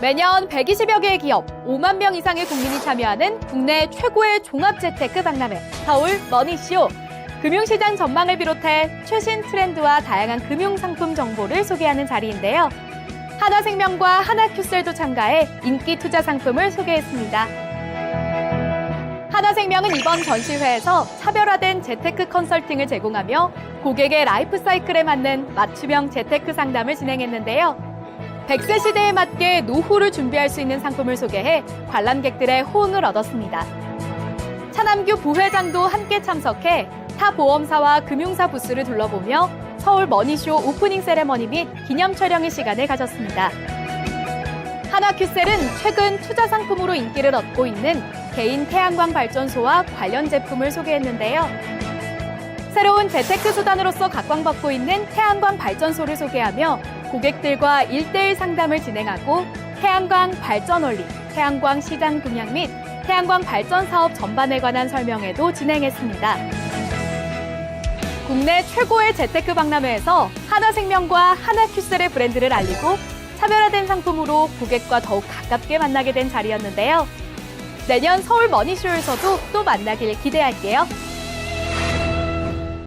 매년 120여 개의 기업, 5만 명 이상의 국민이 참여하는 국내 최고의 종합 재테크 박람회 서울 머니쇼. 금융시장 전망을 비롯해 최신 트렌드와 다양한 금융 상품 정보를 소개하는 자리인데요. 하나생명과 하나큐셀도 참가해 인기 투자 상품을 소개했습니다. 하나생명은 이번 전시회에서 차별화된 재테크 컨설팅을 제공하며 고객의 라이프 사이클에 맞는 맞춤형 재테크 상담을 진행했는데요. 100세 시대에 맞게 노후를 준비할 수 있는 상품을 소개해 관람객들의 호응을 얻었습니다. 차남규 부회장도 함께 참석해 타 보험사와 금융사 부스를 둘러보며 서울 머니쇼 오프닝 세레머니 및 기념 촬영의 시간을 가졌습니다. 하나큐셀은 최근 투자 상품으로 인기를 얻고 있는 개인 태양광 발전소와 관련 제품을 소개했는데요. 새로운 재테크 수단으로서 각광받고 있는 태양광 발전소를 소개하며 고객들과 일대일 상담을 진행하고 태양광 발전 원리, 태양광 시장 동향 및 태양광 발전 사업 전반에 관한 설명회도 진행했습니다. 국내 최고의 재테크 박람회에서 하나생명과 하나큐셀의 브랜드를 알리고 차별화된 상품으로 고객과 더욱 가깝게 만나게 된 자리였는데요. 내년 서울 머니쇼에서도 또 만나길 기대할게요.